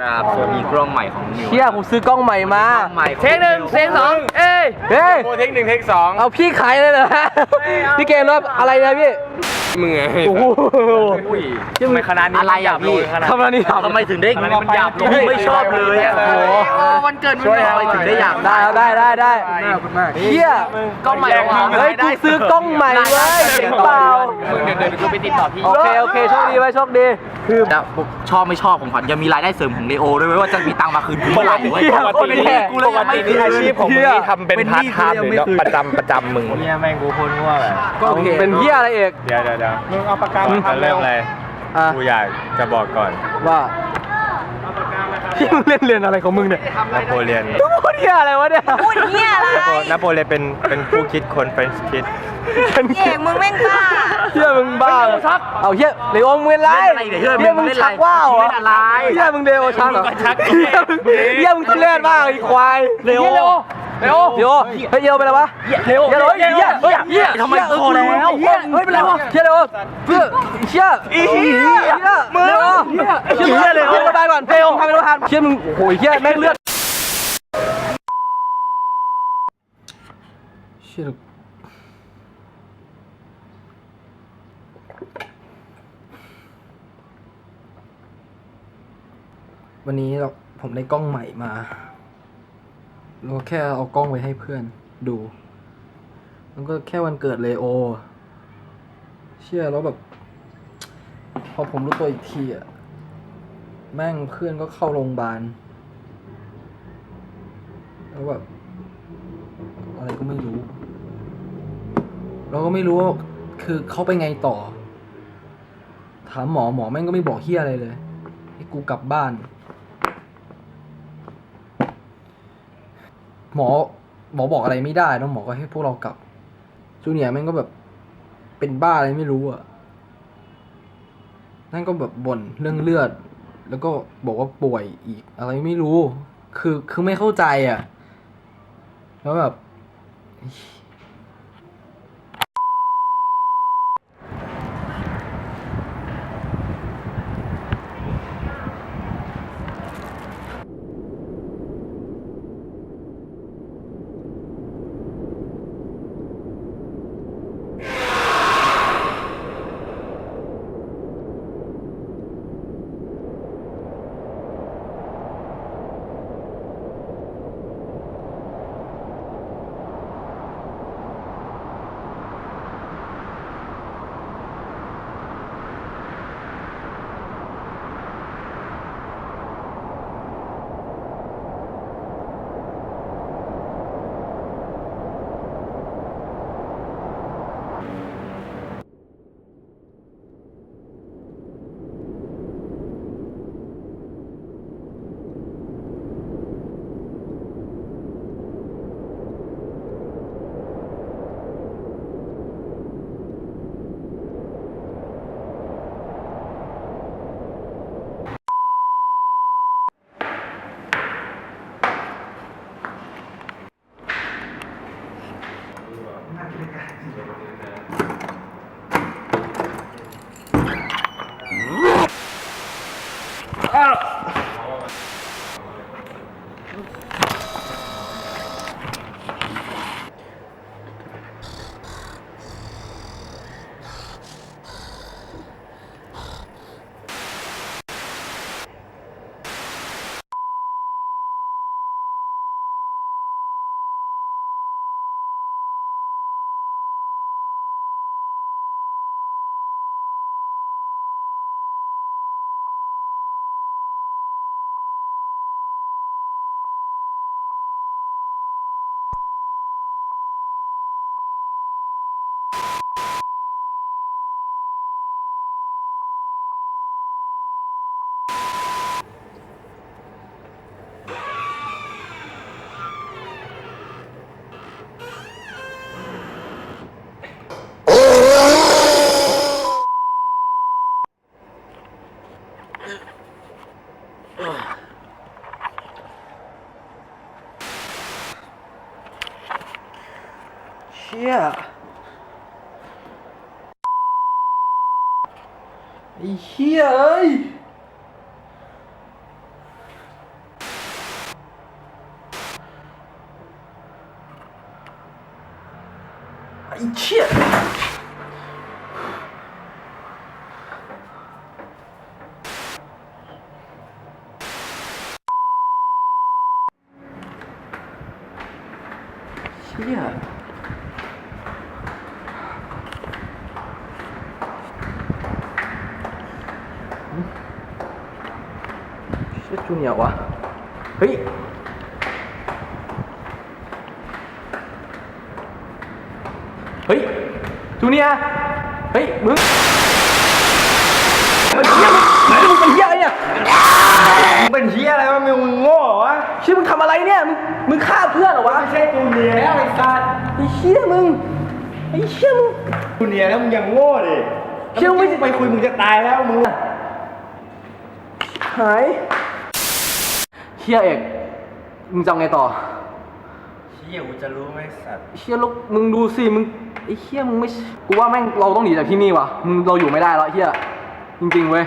ครับส่วนมีกล้องใหม่ของนิว เชี่ยกูซื้อกล้องใหม่มา กล้องใหม่ของ เทคหนึ่งเทคสองเอ้ย เฮ้ย โมเทคหนึ่งเทคสอง เอาพี่ขายเลยเหรอพี่เกมรับอะไรนะพี่ มึงไงโอ้โหอุ้ยยังไม่ขนาดนี้อะไรอะพี่ทำอะไรนี่ทำไมถึงได้มันหยาบลงไม่ชอบเลยอะโอ้โหวันเกิดมึงทำไมถึงได้หยาบได้ครับได้ได้ได้เฮียกล้องใหม่ของเฮ้ยกูซื้อกล้องใหม่เว้ยเจ๋งเปล่ามึงเดี๋ยวเดี๋ยวกูไปติดต่อพี่โอเคโอเคโชคดีไว้โชคดีคือชอบไม่ชอบของขวัญยังมีรายได้เสริมของเลโอด้วยเว้ยว่าจะมีตังค์มาคืนกูเมื่อไหร่เว้ยเหี้ยปกตินี่ปกตินี่อาชีพของมึงนี่ทำเป็นเป็นหพาร์นี้ทไทม์หรือกูยังไม่คืนประจำประจำมึงเนี่ยแม่งกูโคนง่วงอะก็เป็นเฮียอะไรเอกเดี๋ยวเดี๋ยวเดี๋ยวมึงเอาปากกาก่อนจะเริ่มอะไรอะกูอยากจะบอกก่อนว่าที่มึงเล่นเรียนอะไรของมึงเนี่ยนโปเลียนมึงพูดเฮียอะไรวะเนี่ยพูดเหี้ยอะไรนโปนโปเลียนเป็นเป็นผู้คิดคนเฟรนช์คิดเอกมึงแม่งบ้าเฮียมึงบ้าชักเอาเฮียเลโอมึงเล่นไรเล่นอะไรเดี๋ยวเฮียเฮียมึงเล่นอะไรชักว่าวเหรเล่นอะไรเฮียมึงเลโอชักเหรอมึงก็ชักเฮียมึงเฮียมึงทุเรศมากไอ้ควายเลโอ เลโอเลโอเลโอเฮ้ยเลโอเป็นไรวะเลโอเลโอเฮียเฮียเฮียทำไมพอแล้วเฮียเฮ้ยเป็นไรวะเฮียเลโอเฮียเฮียเฮียมึงเลโอเฮียเฮียเลโอเฮียระบายก่อนเลโอทำเป็นระบายเฮียมึงโอ้ยเฮียแม่งเลือดเชี่ยวันนี้เราผมได้กล้องใหม่มา เราแค่เอากล้องไว้ให้เพื่อนดู มันก็แค่วันเกิดเลโอ เชื่อแล้วแบบ พอผมรู้ตัวอีกทีอะแม่งเพื่อนก็เข้าโรงพยาบาล แล้วแบบ อะไรก็ไม่รู้ เราก็ไม่รู้ว่าคือเขาไปไงต่อ ถามหมอหมอแม่งก็ไม่บอกเฮียอะไรเลยให้กูกลับบ้าน หมอหมอบอกอะไรไม่ได้แล้วหมอก็ให้พวกเรากลับจูเนียร์แม่งก็แบบเป็นบ้าอะไรไม่รู้อะนั่นก็แบบบ่นเรื่องเลือด แล้วก็บอกว่าป่วยอีกอะไรไม่รู้ คือคือไม่เข้าใจอะ แล้วแบบ ไอ้เฮียเอ้ยไอ้เชี่ย จูเนียร์วะ เฮ้ย เฮ้ยจูเนียร์เฮ้ย มึงเฮ้ยเหี้ยมึงมึงเป็นเหี้ยอะไรเนี่ยมึงเป็นเฮียอะไรวะมึงโง่เหรอวะเชี่ยมึงทำอะไรเนี่ย มึงมึงฆ่าเพื่อนเหรอวะไม่ใช่ตูเนียแล้วไอ้สัตว์ไอ้เชี่ยมึง ไอ้เชี่ยมึงตูเนียแล้วมึงยังโง่ดิเชี่ยมึงไม่ไปคุยมึงจะตายแล้วมึงหาย เชี่ยเอกมึงจะเอาไงต่อเฮียกูจะรู้ไหมสัตว์เชี่ยลูกมึงดูสิมึงไอ้เชี่ยมึงไม่กูว่าแม่งเราต้องหนีจากที่นี่ว่ะมึงเราอยู่ไม่ได้แล้วเชี่ยจริงๆเว้ย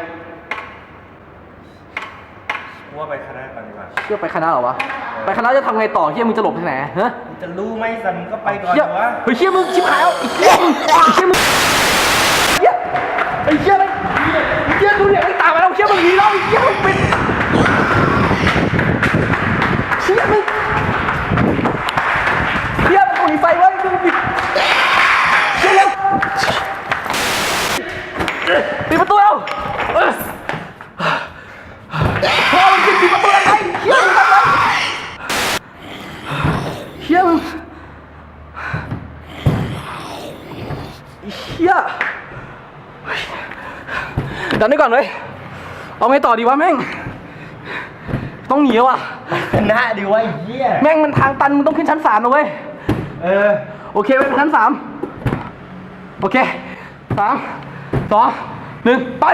กูว่าไปคณะก่อนดีกว่าเชี่ยไปคณะเหรอวะไปคณะจะทำไงต่อเชี่ยมึงจะหลบที่ไหนฮะ มึงจะรู้ไหมสัตว์มึงก็ไปก่อนเชี่ยดีวะ เฮ้ยเชี่ยมึงชิบหายแล้วไอ้เชี่ยมึงไอ้เชี่ยมึงเชี่ยไอ้เชี่ยมึงไอ้เชี่ยดูเนี่ยมึงตามมาแล้วเชี่ยมึงหนีแล้วไอ้เชี่ยมึงปิดเชี่ยมึงเชี่ยมึงหนีไฟไว้มึงปิดเชี่ยเร็ว ปิดประตูแล้วเออพอมึงปิดปิดประตูอะไรเชี่ยมึงทำอะไรเชี่ยมเฮียดันไว้ก่อนเลย เอาไงต่อดีวะแม่ง ต้องหนีแล้วว่ะคณะดีวะไอ้เฮียแม่งมันทางตันมึงต้องขึ้นชั้นสามนะเว้ย เออ โอเคไปชั้นสามโอเคสาม สองหนึ่งไป